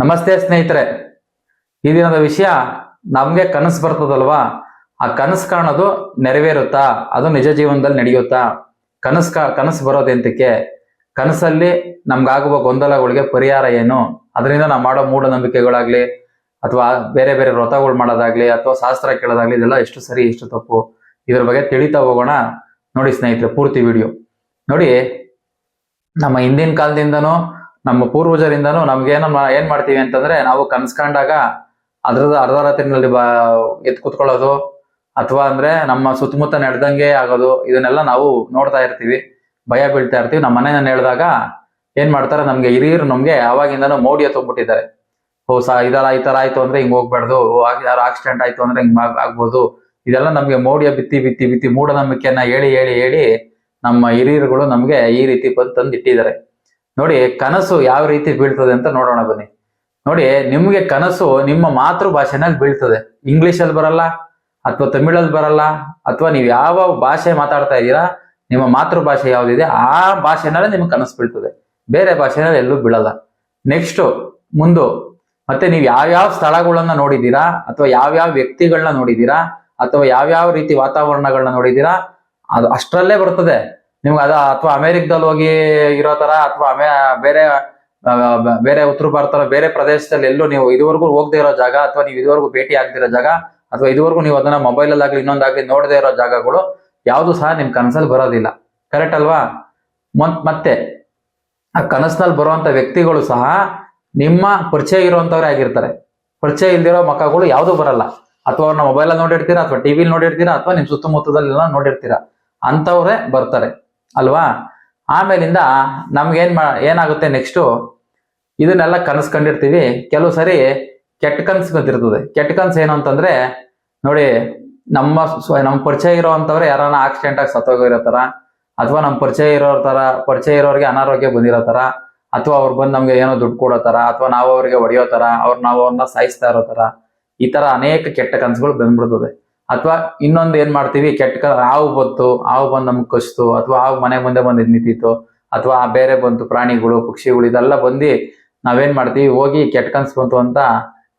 ನಮಸ್ತೆ ಸ್ನೇಹಿತರೆ. ಈ ದಿನದ ವಿಷಯ? ನಮ್ಗೆ ಕನಸು ಬರ್ತದಲ್ವಾ? ಆ ಕನಸು ಕಾಣೋದು ನೆರವೇರುತ್ತಾ? ಅದು ನಿಜ ಜೀವನದಲ್ಲಿ ನಡೆಯುತ್ತಾ? ಕನಸು ಕನಸು ಬರೋದೆಂತಕ್ಕೆ ಕನಸಲ್ಲಿ ನಮ್ಗಾಗುವ ಗೊಂದಲಗಳಿಗೆ ಪರಿಹಾರ ಏನು? ಅದರಿಂದ ನಾವು ಮಾಡೋ ಮೂಢನಂಬಿಕೆಗಳಾಗ್ಲಿ, ಅಥವಾ ಬೇರೆ ಬೇರೆ ವ್ರತಗಳು ಮಾಡೋದಾಗ್ಲಿ, ಅಥವಾ ಶಾಸ್ತ್ರ ಕೇಳೋದಾಗ್ಲಿ, ಇದೆಲ್ಲ ಎಷ್ಟು ಸರಿ, ಎಷ್ಟು ತಪ್ಪು? ಇದ್ರ ಬಗ್ಗೆ ತಿಳಿತಾ ಹೋಗೋಣ. ನೋಡಿ ಸ್ನೇಹಿತರೆ, ಪೂರ್ತಿ ವಿಡಿಯೋ. ನೋಡಿ, ನಮ್ಮ ಹಿಂದಿನ ಕಾಲದಿಂದನೂ ನಮ್ಮ ಪೂರ್ವಜರಿಂದನೂ ನಮ್ಗೆ ಏನ ಏನ್ ಮಾಡ್ತೀವಿ ಅಂತಂದ್ರೆ ನಾವು ಕನ್ಸ್ಕೊಂಡಾಗ ಅದ್ರದ ಅರ್ಧ ರಾತ್ರಿನಲ್ಲಿ ಬಾ ಎತ್ ಕುತ್ಕೊಳ್ಳೋದು, ಅಥವಾ ಅಂದ್ರೆ ನಮ್ಮ ಸುತ್ತಮುತ್ತ ನಡೆದಂಗೆ ಆಗೋದು, ಇದನ್ನೆಲ್ಲ ನಾವು ನೋಡ್ತಾ ಇರ್ತೀವಿ, ಭಯ ಬೀಳ್ತಾ ಇರ್ತೀವಿ. ನಮ್ಮ ಮನೆಯನ್ನ ಹೇಳಿದಾಗ ಏನ್ ಮಾಡ್ತಾರೆ, ನಮ್ಗೆ ಹಿರಿಯರು ನಮ್ಗೆ ಅವಾಗಿಂದನೂ ಮೌಢ್ಯ ತೊಗೊಂಡ್ಬಿಟ್ಟಿದ್ದಾರೆ ಓ, ಸಾ ಇದರ ಈ ತರ ಆಯ್ತು ಅಂದ್ರೆ ಹಿಂಗ್ ಹೋಗ್ಬಾರ್ದು ಯಾರು ಆಕ್ಸಿಡೆಂಟ್ ಆಯ್ತು ಅಂದ್ರೆ ಹಿಂಗ್ ಆಗ್ಬೋದು. ಇದೆಲ್ಲ ನಮ್ಗೆ ಮೋಡಿಯ ಬಿತ್ತಿ ಬಿತ್ತಿ ಬಿತ್ತಿ ಮೂಢನಂಬಿಕೆಯನ್ನ ಹೇಳಿ ಹೇಳಿ ಹೇಳಿ ನಮ್ಮ ಹಿರಿಯರುಗಳು ನಮ್ಗೆ ಈ ರೀತಿ ಬಂದು ತಂದು ಇಟ್ಟಿದ್ದಾರೆ ನೋಡಿ ಕನಸು ಯಾವ ರೀತಿ ಬೀಳ್ತದೆ ಅಂತ ನೋಡೋಣ ಬನ್ನಿ. ನೋಡಿ ನಿಮ್ಗೆ ಕನಸು ನಿಮ್ಮ ಮಾತೃ ಭಾಷೆನಲ್ಲಿ ಬೀಳ್ತದೆ. ಇಂಗ್ಲಿಷ್ ಅಲ್ಲಿ ಬರಲ್ಲ, ಅಥವಾ ತಮಿಳಲ್ಲಿ ಬರಲ್ಲ, ಅಥವಾ ನೀವು ಯಾವ ಭಾಷೆ ಮಾತಾಡ್ತಾ ಇದ್ದೀರಾ, ನಿಮ್ಮ ಮಾತೃ ಭಾಷೆ ಯಾವ್ದಿದೆ, ಆ ಭಾಷೆನಲ್ಲೇ ನಿಮ್ಗೆ ಕನಸು ಬೀಳ್ತದೆ. ಬೇರೆ ಭಾಷೆನಲ್ಲಿ ಎಲ್ಲೂ ಬೀಳಲ್ಲ. ನೆಕ್ಸ್ಟ್ ಮುಂದು. ಮತ್ತೆ ನೀವು ಯಾವ್ಯಾವ ಸ್ಥಳಗಳನ್ನ ನೋಡಿದ್ದೀರಾ, ಅಥವಾ ಯಾವ್ಯಾವ ವ್ಯಕ್ತಿಗಳನ್ನ ನೋಡಿದ್ದೀರಾ, ಅಥವಾ ಯಾವ್ಯಾವ ರೀತಿ ವಾತಾವರಣಗಳನ್ನ ನೋಡಿದ್ದೀರಾ, ಅದು ಅಷ್ಟರಲ್ಲೇ ಬರ್ತದೆ. ನಿಮ್ಗೆ ಅದ ಅಥವಾ ಅಮೆರಿಕದಲ್ಲಿ ಹೋಗಿ ಇರೋ ತರ ಅಥವಾ ಅಮೇ, ಬೇರೆ ಬೇರೆ ಉತ್ತರ ಭಾರತ ಬೇರೆ ಪ್ರದೇಶದಲ್ಲಿ ಎಲ್ಲೂ ನೀವು ಇದುವರೆಗೂ ಹೋಗದೆ ಇರೋ ಜಾಗ ಅಥವಾ ನೀವು ಇದುವರೆಗೂ ಭೇಟಿ ಆಗದಿರೋ ಜಾಗ ಅಥವಾ ಇದುವರೆಗೂ ನೀವು ಅದನ್ನ ಮೊಬೈಲ್ ಅಲ್ಲಾಗ್ಲಿ ಇನ್ನೊಂದಾಗ್ಲಿ ನೋಡದೇ ಇರೋ ಜಾಗಗಳು ಯಾವುದು ಸಹ ನಿಮ್ ಕನಸಲ್ಲಿ ಬರೋದಿಲ್ಲ. ಕರೆಕ್ಟ್ ಅಲ್ವಾ? ಮತ್- ಮತ್ತೆ ಆ ಕನಸಿನಲ್ಲಿ ಬರುವಂತ ವ್ಯಕ್ತಿಗಳು ಸಹ ನಿಮ್ಮ ಪರಿಚಯ ಇರುವಂತವ್ರೇ ಆಗಿರ್ತಾರೆ. ಪರಿಚಯ ಇಲ್ದಿರೋ ಮಕ್ಕಳು ಯಾವುದು ಬರಲ್ಲ. ಅಥವಾ ಅವ್ರನ್ನ ಮೊಬೈಲ್ ಅಲ್ಲಿ ನೋಡಿರ್ತೀರಾ ಅಥವಾ ಟಿವಿಲಿ ನೋಡಿರ್ತೀರಾ ಅಥವಾ ನಿಮ್ ಸುತ್ತಮುತ್ತದಲ್ಲೆಲ್ಲ ನೋಡಿರ್ತೀರಾ. ಅಂತವ್ರೆ ಬರ್ತಾರೆ. ಅಲ್ವಾ? ಆಮೇಲಿಂದ ನಮ್ಗೇನ್ ಮಾ, ಏನಾಗುತ್ತೆ ನೆಕ್ಸ್ಟು? ಇದನ್ನೆಲ್ಲ ಕನಸು ಕಂಡಿರ್ತೀವಿ ಕೆಲವು ಸರಿ ಕೆಟ್ಟ ಕನಸು ಬಂದಿರ್ತದೆ. ಕೆಟ್ಟ ಕನಸು ಏನು ಅಂತಂದ್ರೆ, ನೋಡಿ, ನಮ್ಮ ನಮ್ಮ ಪರಿಚಯ ಇರೋವಂಥವ್ರೆ ಯಾರನ್ನ ಆಕ್ಸಿಡೆಂಟ್ ಆಗಿ ಸತ್ತೋಗಿರೋ ತರ ಅಥವಾ ನಮ್ಮ ಪರಿಚಯ ಇರೋ ತರ ಪರಿಚಯ ಇರೋರಿಗೆ ಅನಾರೋಗ್ಯ ಬಂದಿರೋ ತರ ಅಥವಾ ಅವ್ರು ಬಂದು ನಮ್ಗೆ ಏನೋ ದುಡ್ಡು ಕೊಡೋ ತರ ಅಥವಾ ನಾವು ಅವ್ರಿಗೆ ಹೊಡೆಯೋ ತರ ಅವ್ರು ನಾವು ಅವ್ರನ್ನ ಸಾಯಿಸ್ತಾ ಇರೋ ತರ ಈ ತರ ಅನೇಕ ಕೆಟ್ಟ ಕನಸುಗಳು ಬಂದ್ಬಿಡ್ತದೆ. ಅಥವಾ ಇನ್ನೊಂದು ಏನ್ ಮಾಡ್ತೀವಿ? ಕೆಟ್ಟ ಹಾವು ಬಂತು, ಹಾವು ಬಂದು ನಮ್ಗೆ ಕಚ್ತು, ಅಥವಾ ಹಾವು ಮನೆ ಮುಂದೆ ಬಂದು ನಿಂತಿತ್ತು ಅಥವಾ ಬೇರೆ ಬಂತು, ಪ್ರಾಣಿಗಳು, ಪಕ್ಷಿಗಳು, ಇದೆಲ್ಲ ಬಂದು ನಾವೇನ್ ಮಾಡ್ತೀವಿ? ಹೋಗಿ ಕೆಟ್ಟ ಕನ್ಸು ಬಂತು ಅಂತ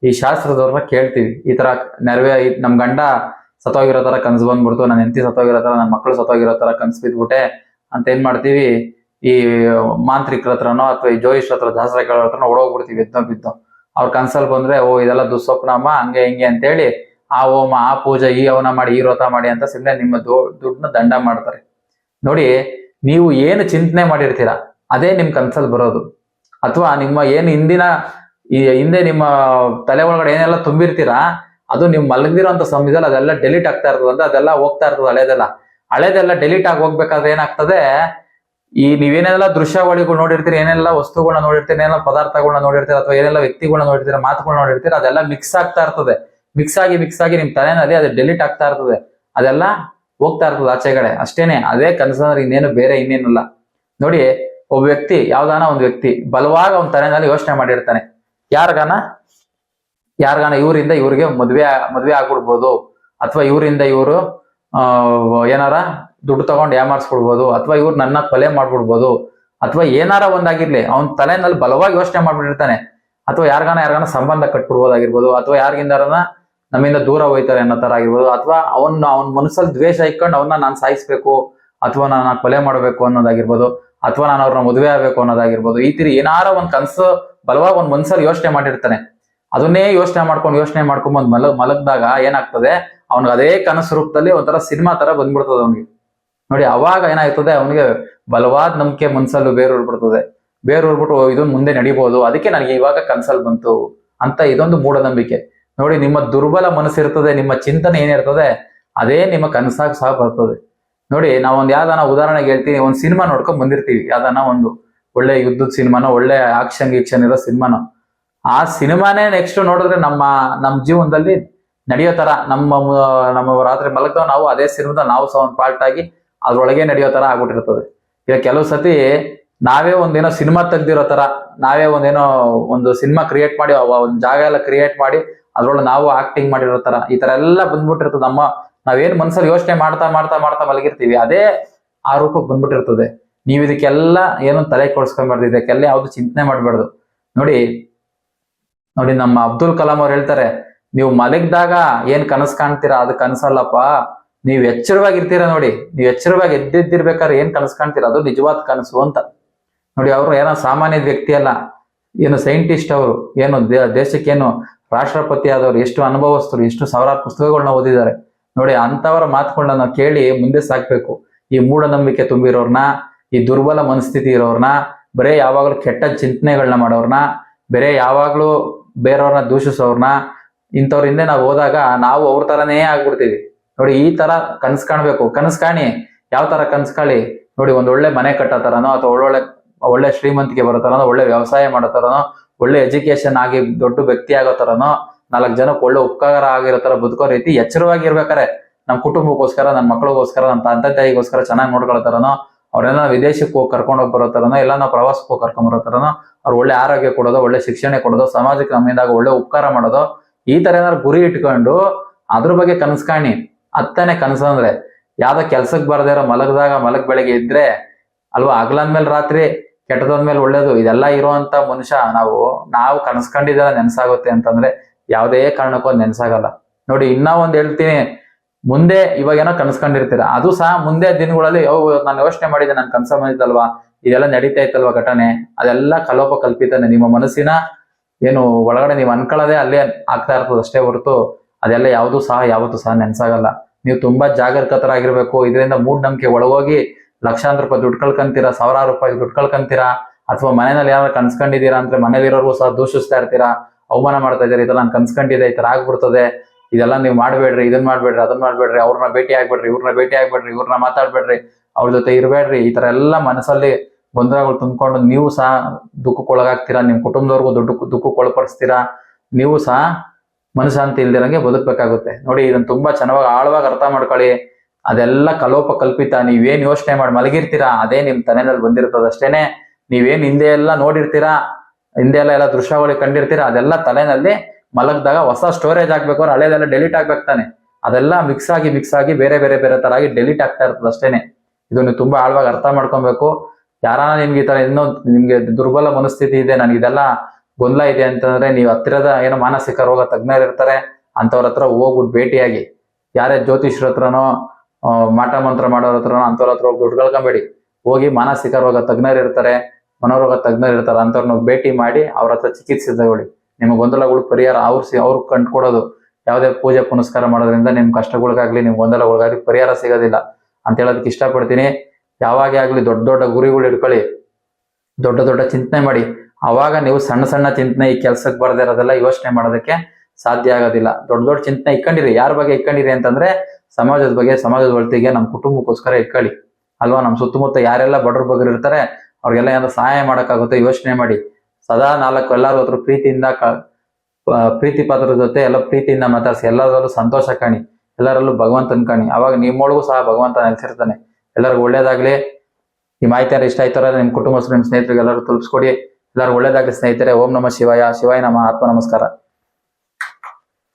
ಈ ಶಾಸ್ತ್ರದವ್ರನ್ನ ಕೇಳ್ತೀವಿ. ಈ ತರ ನೆರವೇ ನಮ್ ಗಂಡ ಸತ್ತೋಗಿರೋ ತರ ಕನ್ಸು ಬಂದ್ಬಿಡ್ತು ನನ್ನ ಹೆಂಡತಿ ಸತ್ತೋಗಿರೋ ತರ ನನ್ನ ಮಕ್ಕಳು ಸತ್ತೋಗಿರೋ ತರ ಕನ್ಸು ಬಿದ್ಬಿಟ್ಟೆ ಅಂತ ಏನ್ ಮಾಡ್ತೀವಿ? ಈ ಮಾಂತ್ರಿಕರ ಹತ್ರನೋ, ಅಥವಾ ಈ ಜೋಯಿಷ್ರ ಹತ್ರ ಕೇಳೋ ಹತ್ರನೋ ಓಡೋಗ್ಬಿಡ್ತೀವಿ, ಎದ್ದೋ ಬಿದ್ದೋ. ಅವ್ರ ಕನ್ಸಲ್ಲಿ ಬಂದ್ರೆ, ಓ, ಇದೆಲ್ಲ ದುಸ್ವಪ್ನಮ್ಮ, ಹಂಗೆ ಹಿಂಗೆ ಅಂತೇಳಿ ಆ ಹೋಮ, ಆ ಪೂಜೆ, ಈ ಹವನ ಮಾಡಿ, ಈ ವ್ರತ ಮಾಡಿ ಅಂತ ಸುಮ್ಮನೆ ನಿಮ್ಮ ದುಡ್ಡನ್ನ ದಂಡ ಮಾಡ್ತಾರೆ. ನೋಡಿ, ನೀವು ಏನು ಚಿಂತನೆ ಮಾಡಿರ್ತೀರಾ, ಅದೇ ನಿಮ್ ಕನ್ಸಲ್ಲಿ ಬರೋದು. ಅಥವಾ ನಿಮ್ಮ ಏನು ಹಿಂದಿನ, ಈ ಹಿಂದೆ ನಿಮ್ಮ ತಲೆ ಒಳಗಡೆ ಏನೆಲ್ಲ ತುಂಬಿರ್ತೀರಾ, ಅದು ನೀವು ಮಲಗಿರೋಂಥ ಸಮಯದಲ್ಲಿ ಅದೆಲ್ಲ ಡೆಲೀಟ್ ಆಗ್ತಾ ಇರ್ತದೆ ಅಂದ್ರೆ ಅದೆಲ್ಲ ಹೋಗ್ತಾ ಇರ್ತದೆ ಹಳೇದೆಲ್ಲ. ಹಳೇದೆಲ್ಲ ಡೆಲೀಟ್ ಆಗಿ ಹೋಗ್ಬೇಕಾದ್ರೆ ಏನಾಗ್ತದೆ, ಈ ನೀವೇನೆಲ್ಲ ದೃಶ್ಯಾವಳಿಗಳು ನೋಡಿರ್ತೀರಿ, ಏನೆಲ್ಲ ವಸ್ತುಗಳನ್ನ ನೋಡಿರ್ತೀರಿ, ಏನೆಲ್ಲ ಪದಾರ್ಥಗಳನ್ನ ನೋಡಿರ್ತೀರ, ಅಥವಾ ಏನೆಲ್ಲ ವ್ಯಕ್ತಿಗಳನ್ನ ನೋಡಿರ್ತೀರ, ಮಾತುಗಳನ್ನ ನೋಡಿರ್ತೀರ, ಅದೆಲ್ಲ ಮಿಕ್ಸ್ ಆಗ್ತಾ ಇರ್ತದೆ. ಮಿಕ್ಸ್ ಆಗಿ ಮಿಕ್ಸ್ ಆಗಿ ನಿಮ್ ತಲೆನಲ್ಲಿ ಅದು ಡೆಲಿಟ್ ಆಗ್ತಾ ಇರ್ತದೆ. ಅದೆಲ್ಲ ಹೋಗ್ತಾ ಇರ್ತದೆ ಆಚೆಗಡೆ. ಅಷ್ಟೇನೆ, ಅದೇ ಕನಸಂದ್ರೆ ಇನ್ನೇನು ಬೇರೆ ಇನ್ನೇನಿಲ್ಲ. ನೋಡಿ, ಒಬ್ಬ ವ್ಯಕ್ತಿ, ಯಾವ್ದಾನ ಒಂದು ವ್ಯಕ್ತಿ ಬಲವಾಗ ಅವ್ನ ತಲೆನಲ್ಲಿ ಯೋಚನೆ ಮಾಡಿರ್ತಾನೆ. ಯಾರಗಾನ ಯಾರಗಾನ ಇವರಿಂದ ಇವ್ರಿಗೆ ಮದ್ವೆ ಮದ್ವೆ ಆಗ್ಬಿಡ್ಬೋದು. ಅಥವಾ ಇವರಿಂದ ಇವರು ಏನಾರ ದುಡ್ಡು ತಗೊಂಡು ಯಾಮಾರ್ಸ್ಬಿಡ್ಬೋದು ಅಥವಾ ಇವ್ರು ನನ್ನ ಕೊಲೆ ಮಾಡ್ಬಿಡ್ಬೋದು. ಅಥವಾ ಏನಾರ ಒಂದಾಗಿರ್ಲಿ, ಅವ್ನ ತಲೆನಲ್ಲಿ ಬಲವಾಗಿ ಯೋಚನೆ ಮಾಡ್ಬಿಟ್ಟಿರ್ತಾನೆ. ಅಥವಾ ಯಾರಿಗಾನ ಯಾರಿಗಾನ ಸಂಬಂಧ ಕಟ್ಬಿಡ್ಬೋದಾಗಿರ್ಬೋದು. ಅಥವಾ ಯಾರಿಗಿಂದಾರನ ನಮ್ಮಿಂದ ದೂರ ಹೋಯ್ತಾರೆ ಅನ್ನೋ ತರ ಆಗಿರ್ಬೋದು. ಅಥವಾ ಅವನ್ನ ಅವನ ಮನಸ್ಸಲ್ಲಿ ದ್ವೇಷ ಇಟ್ಕೊಂಡು ಅವನ್ನ ನಾನು ಸಾಯಿಸ್ಬೇಕು ಅಥವಾ ನಾನು ಕೊಲೆ ಮಾಡಬೇಕು ಅನ್ನೋದಾಗಿರ್ಬೋದು ಅಥವಾ ನಾನು ಅವ್ರನ್ನ ಮದುವೆ ಆಗ್ಬೇಕು ಅನ್ನೋದಾಗಿರ್ಬೋದು ಈ ತೀರಿ ಏನಾರ ಒಂದ್ ಕನಸು ಬಲವಾಗ ಒಂದ್ ಮನ್ಸಲ್ಲಿ ಯೋಚನೆ ಮಾಡಿರ್ತಾನೆ. ಅದನ್ನೇ ಯೋಚನೆ ಮಾಡ್ಕೊಂಡು ಯೋಚನೆ ಮಾಡ್ಕೊಂಡ್ ಬಂದ್ ಮಲಗ್ ಮಲಗ್ದಾಗ ಏನಾಗ್ತದೆ ಅವ್ನಿಗೆ ಅದೇ ಕನಸು ರೂಪದಲ್ಲಿ ಒಂಥರ ಸಿನಿಮಾ ತರ ಬಂದ್ಬಿಡ್ತದೆ ಅವ್ನಿಗೆ. ನೋಡಿ ಅವಾಗ ಏನಾಗ್ತದೆ ಅವನಿಗೆ ಬಲವಾದ ನಂಬಿಕೆ ಮನ್ಸಲ್ಲೂ ಬೇರೂರ್ಬಿಡ್ತದೆ ಬೇರೂರ್ಬಿಟ್ಟು ಓ, ಇದೊಂದು ಮುಂದೆ ನಡಿಬಹುದು ಅದಕ್ಕೆ ನನಗೆ ಇವಾಗ ಕನ್ಸಲ್ ಬಂತು ಅಂತ ಇದೊಂದು ಮೂಢನಂಬಿಕೆ. ನೋಡಿ, ನಿಮ್ಮ ದುರ್ಬಲ ಮನಸ್ಸಿರ್ತದೆ, ನಿಮ್ಮ ಚಿಂತನೆ ಏನಿರ್ತದೆ, ಅದೇ ನಿಮ್ಮ ಕನಸಾಗ್ ಸಹ ಬರ್ತದೆ ನೋಡಿ, ನಾವೊಂದು ಯಾವ್ದಾನ ಉದಾಹರಣೆಗೆ ಹೇಳ್ತೀನಿ, ಒಂದು ಸಿನಿಮಾ ನೋಡ್ಕೊಂಡ್ ಬಂದಿರ್ತೀವಿ. ಯಾವ್ದಾನ ಒಂದು ಒಳ್ಳೆ ಯುದ್ಧದ ಸಿನಿಮಾನ, ಒಳ್ಳೆ ಆಕ್ಷನ್ ಗೀಕ್ಷನ್ ಇರೋ ಸಿನಿಮಾನ. ಆ ಸಿನಿಮಾನೇ ನೆಕ್ಸ್ಟ್ ನೋಡಿದ್ರೆ ನಮ್ಮ ನಮ್ಮ ಜೀವನದಲ್ಲಿ ನಡೆಯೋ ತರ, ನಮ್ಮ ನಮ್ಮ ರಾತ್ರಿ ಮಲಗ್ತಾವ ನಾವು ಅದೇ ಸಿನಿಮಾದ ನಾವು ಸಹ ಒಂದು ಪಾರ್ಟ್ ಆಗಿ ಅದ್ರೊಳಗೆ ನಡೆಯೋ ತರ ಆಗ್ಬಿಟ್ಟಿರ್ತದೆ. ಈಗ ಕೆಲವು ಸತಿ ನಾವೇ ಒಂದೇನೋ ಸಿನಿಮಾ ತೆಗ್ದಿರೋ ತರ, ನಾವೇ ಒಂದೇನೋ ಒಂದು ಸಿನಿಮಾ ಕ್ರಿಯೇಟ್ ಮಾಡಿ ಒಂದು ಒಂದ್ ಜಾಗ ಎಲ್ಲ ಕ್ರಿಯೇಟ್ ಮಾಡಿ ಅದ್ರೊಳಗೆ ನಾವು ಆಕ್ಟಿಂಗ್ ಮಾಡಿರೋ ತರ, ಈ ತರ ಎಲ್ಲ ಬಂದ್ಬಿಟ್ಟಿರ್ತದೆ. ನಮ್ಮ ನಾವೇನ್ ಮನ್ಸಲ್ಲಿ ಯೋಚನೆ ಮಾಡ್ತಾ ಮಾಡ್ತಾ ಮಾಡ್ತಾ ಮಲಗಿರ್ತೀವಿ, ಅದೇ ಆ ರೂಪಕ್ಕೆ ಬಂದ್ಬಿಟ್ಟಿರ್ತದೆ. ನೀವು ಇದಕ್ಕೆಲ್ಲ ಏನು ತಲೆ ಕೊಡ್ಸ್ಕೊಂಬಾರ್ದು, ಇದಕ್ಕೆಲ್ಲ ಯಾವ್ದು ಚಿಂತನೆ ಮಾಡಬಾರ್ದು. ನೋಡಿ ನೋಡಿ ನಮ್ಮ ಅಬ್ದುಲ್ ಕಲಾಂ ಅವ್ರು ಹೇಳ್ತಾರೆ, ನೀವು ಮಲಗಿದಾಗ ಏನ್ ಕನಸು ಕಾಣ್ತೀರಾ? ಅದು ಕನಸಲ್ಲಪ್ಪ. ನೀವು ಎಚ್ಚರವಾಗಿರ್ತೀರಾ ನೋಡಿ. ನೀವು ಎಚ್ಚರವಾಗಿ ಎದ್ದಿದ್ದಿರ್ಬೇಕಾದ್ರೆ ಏನ್ ಕನಸು ಕಾಣ್ತೀರಾ? ಅದು ನಿಜವಾದ ಕನಸು ಅಂತ. ನೋಡಿ, ಅವರು ಏನೋ ಸಾಮಾನ್ಯ ವ್ಯಕ್ತಿ ಅಲ್ಲ. ಏನು ಸೈಂಟಿಸ್ಟ್ ಅವರು, ಏನು ದೇಶಕ್ಕೇನು ರಾಷ್ಟ್ರಪತಿ ಆದವರು ಎಷ್ಟು ಅನುಭವಸ್ಥರು, ಎಷ್ಟು ಸಾವಿರಾರು ಪುಸ್ತಕಗಳನ್ನ ಓದಿದ್ದಾರೆ. ನೋಡಿ ಅಂತವರ ಮಾತುಗಳನ್ನ ಕೇಳಿ ಮುಂದೆ ಸಾಕ್ಬೇಕು. ಈ ಮೂಢನಂಬಿಕೆ ತುಂಬಿರೋರ್ನ, ಈ ದುರ್ಬಲ ಮನಸ್ಥಿತಿ ಇರೋರ್ನ, ಬರೇ ಯಾವಾಗಲೂ ಕೆಟ್ಟ ಚಿಂತನೆಗಳನ್ನ ಮಾಡೋರ್ನ, ಬೇರೆ ಯಾವಾಗ್ಲೂ ಬೇರೆಯವ್ರನ್ನ ದೂಷಿಸೋರ್ನ, ಇಂಥವ್ರ ಹಿಂದೆ ನಾವು ಹೋದಾಗ ನಾವು ಅವ್ರ ತರನೇ ಆಗ್ಬಿಡ್ತೀವಿ. ನೋಡಿ, ಈ ತರ ಕನ್ಸ್ ಕಾಣ್ಬೇಕು. ಕನಸ್ ಕಾಣಿ. ಯಾವ ತರ ಕನ್ಸ್ ಕಾಳಿ? ನೋಡಿ, ಒಂದ್ ಒಳ್ಳೆ ಮನೆ ಕಟ್ಟೋ ತರನೋ, ಅಥವಾ ಒಳ್ಳೊಳ್ಳೆ, ಒಳ್ಳೆ ಶ್ರೀಮಂತಿಕೆ ಬರೋ ತರನೋ, ಒಳ್ಳೆ ವ್ಯವಸಾಯ ಮಾಡೋ ತರನೋ ಒಳ್ಳೆ ಎಜುಕೇಶನ್ ಆಗಿ ದೊಡ್ಡ ವ್ಯಕ್ತಿ ಆಗೋ ತರನೋ ನಾಲ್ಕು ಜನಕ್ಕೆ ಒಳ್ಳೆ ಉಪಕಾರ ಆಗಿರೋ ತರ ಬದುಕೋ ರೀತಿ ಎಚ್ಚರವಾಗಿರ್ಬೇಕಾರೆ ನಮ್ಮ ಕುಟುಂಬಕ್ಕೋಸ್ಕರ ನನ್ನ ಮಕ್ಳಿಗೋಸ್ಕರ ನನ್ನ ತಂದೆ ತಾಯಿಗೋಸ್ಕರ ಚೆನ್ನಾಗಿ ನೋಡ್ಕೊಳ್ಳೋ ತರನೋ, ಅವ್ರೆಲ್ಲ ವಿದೇಶಕ್ಕೆ ಹೋಗಿ ಕರ್ಕೊಂಡು ಹೋಗಿ ಬರೋ ತರನೋ ಎಲ್ಲ ನಾವು ಪ್ರವಾಸಕ್ಕೆ ಹೋಗಿ ಕರ್ಕೊಂಡ್ ಬರೋ ತರನೋ, ಅವ್ರು ಒಳ್ಳೆ ಆರೋಗ್ಯ ಕೊಡೋದು, ಒಳ್ಳೆ ಶಿಕ್ಷಣ ಕೊಡೋದು ಸಮಾಜಕ್ಕೆ ನಮ್ಮಿಂದಾಗ ಒಳ್ಳೆ ಉಪಕಾರ ಮಾಡೋದು, ಈ ತರ ಏನಾದ್ರು ಗುರಿ ಇಟ್ಕೊಂಡು ಅದ್ರ ಬಗ್ಗೆ ಕನಸು ಕಾಣಿ ಅತ್ತನೇ ಕನಸು ಅಂದ್ರೆ ಯಾವ್ದೋ ಕೆಲ್ಸಕ್ಕೆ ಬರದೇ ಇರೋ ಮಲಗದಾಗ ಮಲಗ್ ಬೆಳಗ್ಗೆ ಇದ್ರೆ ಅಲ್ವಾ ಹಗ್ಲಂದ್ಮೇಲೆ ರಾತ್ರಿ ಕೆಟ್ಟದಾದ್ಮೇಲೆ ಒಳ್ಳೇದು, ಇದೆಲ್ಲ ಇರುವಂತ ಮನುಷ್ಯ ನಾವು ನಾವು ಕನಸ್ಕೊಂಡಿದ್ದೆಲ್ಲ ನೆನ್ಸಾಗುತ್ತೆ ಅಂತಂದ್ರೆ ಯಾವುದೇ ಕಾರಣಕ್ಕೂ ನೆನ್ಸಾಗಲ್ಲ. ನೋಡಿ, ಇನ್ನ ಒಂದ್ ಹೇಳ್ತೀನಿ. ಮುಂದೆ ಇವಾಗ ಏನೋ ಕನಸ್ಕೊಂಡಿರ್ತೀರ. ಅದು ಸಹ ಮುಂದೆ ದಿನಗಳಲ್ಲಿ ನಾನು ಯೋಚನೆ ಮಾಡಿದ್ದೆ, ನಾನು ಕನಸ ಬಂದಿದ್ದಲ್ವಾ ಇದೆಲ್ಲ ನಡೀತಾ ಇತ್ತಲ್ವಾ ಘಟನೆ? ಅದೆಲ್ಲ ಕಲೋಪ ಕಲ್ಪಿತಾನೆ ನಿಮ್ಮ ಮನಸ್ಸಿನ ಏನು ಒಳಗಡೆ ನೀವು ಅನ್ಕೊಳ್ಳೋದೇ ಅಲ್ಲೇ ಆಗ್ತಾ ಇರ್ತದೆ ಅಷ್ಟೇ ಹೊರತು, ಅದೆಲ್ಲ ಯಾವುದು ಸಹ ಯಾವತ್ತೂ ಸಹ ನೆನ್ಸಾಗಲ್ಲ. ನೀವು ತುಂಬಾ ಜಾಗರೂಕತರಾಗಿರ್ಬೇಕು ಇದರಿಂದ ಮೂಢನಂಬಿಕೆ ಒಳಗೋಗಿ ಲಕ್ಷಾಂತರ ರೂಪಾಯಿ ದುಡ್ಡು ಕಳ್ಕೊಂತೀರಾ, ಸಾವಿರಾರು ರೂಪಾಯಿ ದುಡ್ಡು ಕಳ್ಕೊಂತೀರಾ, ಅಥವಾ ಮನೆಯಲ್ಲಿ ಏನಾದ್ರು ಕನ್ಸ್ಕೊಂಡಿದ್ದೀರಾ ಅಂದ್ರೆ ಮನೇಲಿರೋರ್ಗೂ ಸಹ ದೂಷಿಸ್ತಾ ಇರ್ತೀರಾ, ಅವಮಾನ ಮಾಡ್ತಾ ಇದ್ದೀರಾ ಇದೆಲ್ಲ ನಾನು ಕನ್ಸ್ಕೊಂಡಿದ್ದೆ, ಈ ತರ ಆಗ್ಬಿಡ್ತದೆ, ಇದೆಲ್ಲ ನೀವು ಮಾಡಬೇಡ್ರಿ ಇದನ್ನ ಮಾಡ್ಬೇಡ್ರಿ ಅದನ್ನ ಮಾಡ್ಬೇಡ್ರಿ, ಅವ್ರನ್ನ ಭೇಟಿ ಆಗ್ಬೇಡ್ರಿ, ಇವ್ರನ್ನ ಭೇಟಿ ಆಗ್ಬೇಡ್ರಿ, ಇವ್ರನ್ನ ಮಾತಾಡ್ಬೇಡ್ರಿ, ಅವ್ರ ಜೊತೆ ಇರಬೇಡ್ರಿ, ಈ ತರ ಎಲ್ಲ ಮನಸ್ಸಲ್ಲಿ ಗೊಂದಲಗಳು ತುಂಬಿಕೊಂಡು ನೀವು ಸಹ ದುಃಖಕ್ಕೊಳಗಾಗ್ತೀರಾ ನಿಮ್ ಕುಟುಂಬದವ್ರಿಗೂ ದುಡ್ಡು ದುಃಖಕ್ಕೆ ಒಳಪಡಿಸ್ತೀರಾ ನೀವು ಸಹ ಮನಶಾಂತಿ ಇಲ್ದಿರಂಗೆ ಬದುಕಬೇಕಾಗುತ್ತೆ. ನೋಡಿ ಇದನ್ನ ತುಂಬಾ ಚೆನ್ನಾಗಿ ಆಳವಾಗಿ ಅರ್ಥ ಮಾಡ್ಕೊಳ್ಳಿ. ಅದೆಲ್ಲ ಕಲೋಪ ಕಲ್ಪಿತ ನೀವೇನ್ ಯೋಚನೆ ಮಾಡಿ ಮಲಗಿರ್ತೀರಾ? ಅದೇ ನಿಮ್ ತಲೆನಲ್ಲಿ ಬಂದಿರ್ತದಷ್ಟೇನೆ ನೀವೇನ್ ಹಿಂದೆ ಎಲ್ಲ ನೋಡಿರ್ತೀರಾ? ಹಿಂದೆ ಎಲ್ಲ ಎಲ್ಲ ದೃಶ್ಯಾವಳಿ ಕಂಡಿರ್ತೀರಾ? ಅದೆಲ್ಲ ತಲೆನಲ್ಲಿ ಮಲಗಿದಾಗ ಹೊಸ ಸ್ಟೋರೇಜ್ ಆಗ್ಬೇಕು ಹಳೆದೆಲ್ಲ ಡೆಲೀಟ್ ಆಗ್ಬೇಕು ತಾನೆ. ಅದೆಲ್ಲ ಮಿಕ್ಸ್ ಆಗಿ ಮಿಕ್ಸ್ ಆಗಿ ಬೇರೆ ಬೇರೆ ಬೇರೆ ತರ ಆಗಿ ಡೆಲೀಟ್ ಆಗ್ತಾ ಇರ್ತದೆ ಅಷ್ಟೇನೆ. ಇದನ್ನು ತುಂಬಾ ಆಳವಾಗಿ ಅರ್ಥ ಮಾಡ್ಕೊಬೇಕು. ಯಾರಾನ ನಿಮ್ಗೆ ಈ ತರ ಇನ್ನೂ ನಿಮ್ಗೆ ದುರ್ಬಲ ಮನಸ್ಥಿತಿ ಇದೆ, ನನಗೆ ಇದೆಲ್ಲ ಗೊಂದಲ ಇದೆ ಅಂತಂದ್ರೆ ನೀವು ಹತ್ತಿರದ ಏನೋ ಮಾನಸಿಕ ರೋಗ ತಜ್ಞರಿರ್ತಾರೆ ಅಂತವ್ರ ಹತ್ರ ಹೋಗ್ಬಿಟ್ಟು ಭೇಟಿಯಾಗಿ. ಯಾರೇ ಜ್ಯೋತಿಷ್ರ ಹತ್ರನೋ ಮಾಟ ಮಂತ್ರ ಮಾಡೋರ ಹತ್ರ ಅಂತವ್ರ ಹತ್ರ ಹೋಗಿ ದುಡ್ಡು ಕಳ್ಕೊಂಬೇಡಿ ಹೋಗಿ ಮಾನಸಿಕ ರೋಗ ತಜ್ಞರು ಇರ್ತಾರೆ, ಮನೋರೋಗ ತಜ್ಞರು ಇರ್ತಾರೆ ಅಂತವ್ರನ್ನ ಭೇಟಿ ಮಾಡಿ ಅವ್ರ ಹತ್ರ ಚಿಕಿತ್ಸೆ ತಗೊಳ್ಳಿ. ನಿಮ್ಗೆ ಗೊಂದಲಗಳು ಪರಿಹಾರ ಅವ್ರು ಸಿ, ಅವ್ರು ಕಂಡುಕೊಡೋದು. ಯಾವುದೇ ಪೂಜೆ ಪುನಸ್ಕಾರ ಮಾಡೋದ್ರಿಂದ ನಿಮ್ಮ ಕಷ್ಟಗಳಿಗಾಗ್ಲಿ, ನಿಮ್ ಗೊಂದಲಗಳಿಗಾಗ್ಲಿ ಪರಿಹಾರ ಸಿಗೋದಿಲ್ಲ ಅಂತ ಹೇಳೋದಕ್ಕೆ ಇಷ್ಟಪಡ್ತೀನಿ. ಯಾವಾಗೇ ಆಗ್ಲಿ ದೊಡ್ಡ ದೊಡ್ಡ ಗುರಿಗಳು ಇಟ್ಕೊಳ್ಳಿ ದೊಡ್ಡ ದೊಡ್ಡ ಚಿಂತನೆ ಮಾಡಿ. ಅವಾಗ ನೀವು ಸಣ್ಣ ಸಣ್ಣ ಚಿಂತನೆ ಈ ಕೆಲ್ಸಕ್ಕೆ ಬರದೇ ಇರೋದೆಲ್ಲ ಯೋಚನೆ ಮಾಡೋದಕ್ಕೆ ಸಾಧ್ಯ ಆಗೋದಿಲ್ಲ. ದೊಡ್ಡ ದೊಡ್ಡ ಚಿಂತನೆ ಇಕ್ಕಂಡಿರಿ ಯಾರ ಬಗ್ಗೆ ಇಟ್ಕೊಂಡಿರಿ ಅಂತಂದ್ರೆ ಸಮಾಜದ ಬಗ್ಗೆ, ಸಮಾಜದ ಒಳತಿಗೆ ನಮ್ಮ ಕುಟುಂಬಕ್ಕೋಸ್ಕರ ಇಟ್ಕೊಳ್ಳಿ. ಅಲ್ವಾ? ನಮ್ಮ ಸುತ್ತಮುತ್ತ ಯಾರೆಲ್ಲ ಬಡವ್ರ ಬಗ್ಗೆ ಇರ್ತಾರೆ, ಅವ್ರಿಗೆಲ್ಲ ಏನಾದ್ರು ಸಹಾಯ ಮಾಡೋಕ್ಕಾಗುತ್ತೆ ಯೋಚನೆ ಮಾಡಿ. ಸದಾ ನಾಲ್ಕು ಎಲ್ಲರೂ ಹತ್ರ ಪ್ರೀತಿಯಿಂದ ಪ್ರೀತಿ ಪಾತ್ರದ ಜೊತೆ ಎಲ್ಲ ಪ್ರೀತಿಯಿಂದ ಮಾತಾಡಿಸಿ. ಎಲ್ಲರಲ್ಲೂ ಸಂತೋಷ ಕಾಣಿ. ಎಲ್ಲರಲ್ಲೂ ಭಗವಂತನ ಕಾಣಿ. ಅವಾಗ ನಿಮ್ಮೊಳಗೂ ಸಹ ಭಗವಂತ ನೆಲೆಸಿರ್ತಾನೆ. ಎಲ್ಲರಿಗೂ ಒಳ್ಳೇದಾಗ್ಲಿ. ಈ ಮಾಹಿತಿ ಇಷ್ಟ ಆಯ್ತಾರ ನಿಮ್ಮ ಕುಟುಂಬ ನಿಮ್ಮ ಸ್ನೇಹಿತರಿಗೆ ಎಲ್ಲರೂ ತಲುಪಿಸ್ಕೊಡಿ. ಎಲ್ಲರೂ ಒಳ್ಳೇದಾಗ್ಲಿ ಸ್ನೇಹಿತರೆ. ಓಂ ನಮ ಶಿವಾಯ. ಶಿವಾಯ ನಮ. ಆತ್ಮ ನಮಸ್ಕಾರ.